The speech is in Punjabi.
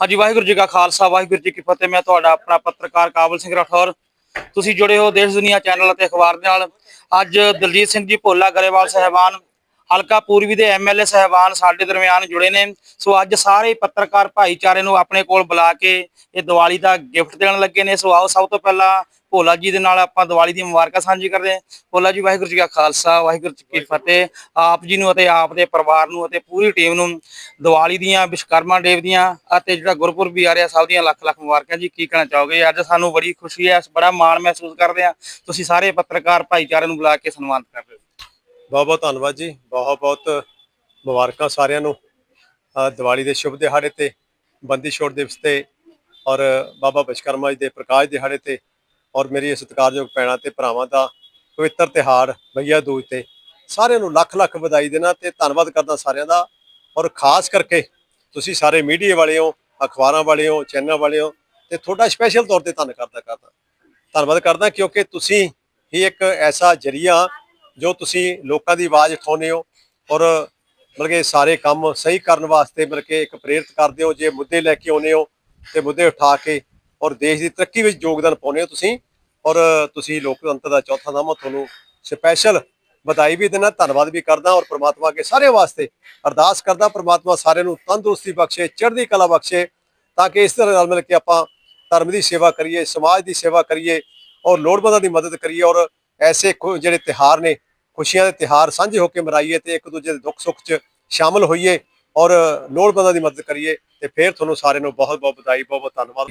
ਹਾਂਜੀ, ਵਾਹਿਗੁਰੂ ਜੀ ਕਾ ਖਾਲਸਾ, ਵਾਹਿਗੁਰੂ ਜੀ ਕੀ ਫਤਿਹ। ਮੈਂ ਤੁਹਾਡਾ ਆਪਣਾ ਪੱਤਰਕਾਰ ਕਾਬਲ ਸਿੰਘ ਰਾਠੌਰ। ਤੁਸੀਂ ਜੁੜੇ ਹੋ ਦੇਸ਼ ਦੁਨੀਆ ਚੈਨਲ ਅਤੇ ਅਖਬਾਰ ਦੇ ਨਾਲ। ਅੱਜ ਦਲਜੀਤ ਸਿੰਘ ਜੀ ਭੋਲਾ ਗਰੇਵਾਲ ਸਹਿਬਾਨ ਹਲਕਾ ਪੂਰਬੀ ਦੇ ਐਮਐਲਏ ਸਹਿਬਾਨ ਸਾਡੇ ਦਰਮਿਆਨ ਜੁੜੇ ਨੇ। ਸੋ ਅੱਜ ਸਾਰੇ ਪੱਤਰਕਾਰ ਭਾਈਚਾਰੇ ਨੂੰ ਆਪਣੇ ਕੋਲ ਬੁਲਾ ਕੇ ਇਹ ਦੀਵਾਲੀ ਦਾ ਗਿਫਟ ਦੇਣ ਲੱਗੇ ਨੇ। ਸੋ ਆਓ ਸਭ ਤੋਂ ਪਹਿਲਾਂ ਭੋਲਾ ਜੀ ਦੇ ਨਾਲ ਆਪਾਂ ਦੀਵਾਲੀ ਦੀ ਮੁਬਾਰਕਾਂ ਸਾਂਝੀ ਕਰਦੇ ਹਾਂ। ਭੋਲਾ ਜੀ ਵਾਹਿਗੁਰੂ ਜੀ ਕਾ ਖਾਲਸਾ ਵਾਹਿਗੁਰੂ ਜੀ ਕੀ ਫਤਿਹ। ਆਪ ਜੀ ਨੂੰ ਅਤੇ ਆਪ ਦੇ ਪਰਿਵਾਰ ਨੂੰ ਅਤੇ ਪੂਰੀ ਟੀਮ ਨੂੰ ਦੀਵਾਲੀ ਦੀਆਂ ਵਿਸ਼ਕਰਮਾ ਡੇਵ ਦੀਆਂ ਅਤੇ ਜਿਹੜਾ ਗੁਰਪੁਰਬ ਵੀ ਆ ਰਿਹਾ ਸਭ ਦੀਆਂ ਲੱਖ ਲੱਖ ਮੁਬਾਰਕਾਂ ਜੀ। ਕੀ ਕਹਿਣਾ ਚਾਹੋਗੇ? ਅੱਜ ਸਾਨੂੰ ਬੜੀ ਖੁਸ਼ੀ ਹੈ ਬੜਾ ਮਾਣ ਮਹਿਸੂਸ ਕਰਦੇ ਹਾਂ। ਤੁਸੀਂ ਸਾਰੇ ਪੱਤਰਕਾਰ ਭਾਈਚਾਰੇ ਨੂੰ ਬੁਲਾ ਕੇ ਸਨਮਾਨਿਤ ਕਰ ਬਹੁਤ ਬਹੁਤ ਧੰਨਵਾਦ ਜੀ, ਬਹੁਤ ਬਹੁਤ ਮੁਬਾਰਕਾਂ ਸਾਰਿਆਂ ਨੂੰ ਦੀਵਾਲੀ ਦੇ ਸ਼ੁਭ ਦਿਹਾੜੇ ਤੇ, ਬੰਦੀ ਛੋੜ ਦਿਵਸ ਤੇ ਔਰ ਬਾਬਾ ਵਿਸ਼ਕਰਮਾ ਜੀ ਦੇ ਪ੍ਰਕਾਸ਼ ਦਿਹਾੜੇ ਤੇ ਔਰ ਮੇਰੀ ਸਤਿਕਾਰਯੋਗ ਭੈਣਾਂ ਤੇ ਭਰਾਵਾਂ ਦਾ ਪਵਿੱਤਰ ਤਿਹਾੜ ਭਈਆ ਦੂਜ ਤੇ ਸਾਰਿਆਂ ਨੂੰ ਲੱਖ ਲੱਖ ਵਧਾਈ ਦੇਣਾ ਤੇ ਧੰਨਵਾਦ ਕਰਦਾ ਸਾਰਿਆਂ ਦਾ ਔਰ ਖਾਸ ਕਰਕੇ ਤੁਸੀਂ ਸਾਰੇ ਮੀਡੀਆ ਵਾਲੇ ਹੋ ਅਖਬਾਰਾਂ ਵਾਲੇ ਹੋ ਚੈਨਲ ਵਾਲੇ ਹੋ ਤੇ ਤੁਹਾਡਾ ਸਪੈਸ਼ਲ ਤੌਰ ਤੇ ਧੰਨ ਕਰਦਾ ਕਰਦਾ, ਧੰਨਵਾਦ ਕਰਦਾ ਕਿਉਂਕਿ ਤੁਸੀਂ ਹੀ ਇੱਕ ਐਸਾ ਜਰੀਆ ਜੋ ਤੁਸੀਂ ਲੋਕਾਂ ਦੀ ਆਵਾਜ਼ ਉਠਾਉਂਦੇ ਹੋ ਔਰ ਮਤਲਬ ਕਿ ਸਾਰੇ ਕੰਮ ਸਹੀ ਕਰਨ ਵਾਸਤੇ ਮਤਲਬ ਕਿ ਇੱਕ ਪ੍ਰੇਰਿਤ ਕਰਦੇ ਹੋ, ਜੇ ਮੁੱਦੇ ਲੈ ਕੇ ਆਉਂਦੇ ਹੋ ਤੇ ਮੁੱਦੇ ਉਠਾ ਕੇ ਔਰ ਦੇਸ਼ ਦੀ ਤਰੱਕੀ ਵਿੱਚ ਯੋਗਦਾਨ ਪਾਉਂਦੇ ਹੋ ਤੁਸੀਂ ਔਰ ਤੁਸੀਂ ਲੋਕਤੰਤਰ ਦਾ ਚੌਥਾ ਨਾਮਾ ਤੁਹਾਨੂੰ ਸਪੈਸ਼ਲ ਵਧਾਈ ਵੀ ਦਿੰਦਾ, ਧੰਨਵਾਦ ਵੀ ਕਰਦਾ ਔਰ ਪ੍ਰਮਾਤਮਾ ਅੱਗੇ ਸਾਰਿਆਂ ਵਾਸਤੇ ਅਰਦਾਸ ਕਰਦਾ, ਪ੍ਰਮਾਤਮਾ ਸਾਰਿਆਂ ਨੂੰ ਤੰਦਰੁਸਤੀ ਬਖਸ਼ੇ, ਚੜ੍ਹਦੀ ਕਲਾ ਬਖਸ਼ੇ ਤਾਂ ਕਿ ਇਸ ਤਰ੍ਹਾਂ ਨਾਲ ਮਿਲ ਕੇ ਆਪਾਂ ਧਰਮ ਦੀ ਸੇਵਾ ਕਰੀਏ, ਸਮਾਜ ਦੀ ਸੇਵਾ ਕਰੀਏ ਔਰ ਲੋੜਵੰਦਾਂ ਦੀ ਮਦਦ ਕਰੀਏ ਔਰ ਐਸੇ ਖੁ- ਜਿਹੜੇ ਤਿਹਾਰ ਨੇ, ਖੁਸ਼ੀਆਂ ਦੇ ਤਿਹਾਰ ਸਾਂਝੇ ਹੋ ਕੇ ਮਨਾਈਏ ਤੇ ਇੱਕ ਦੂਜੇ ਦੇ ਦੁੱਖ ਸੁੱਖ 'ਚ ਸ਼ਾਮਲ ਹੋਈਏ ਔਰ ਲੋੜਵੰਦਾਂ ਦੀ ਮਦਦ ਕਰੀਏ ਤੇ ਫਿਰ ਤੁਹਾਨੂੰ ਸਾਰਿਆਂ ਨੂੰ ਬਹੁਤ ਬਹੁਤ ਵਧਾਈ ਬਹੁਤ ਬਹੁਤ ਧੰਨਵਾਦ।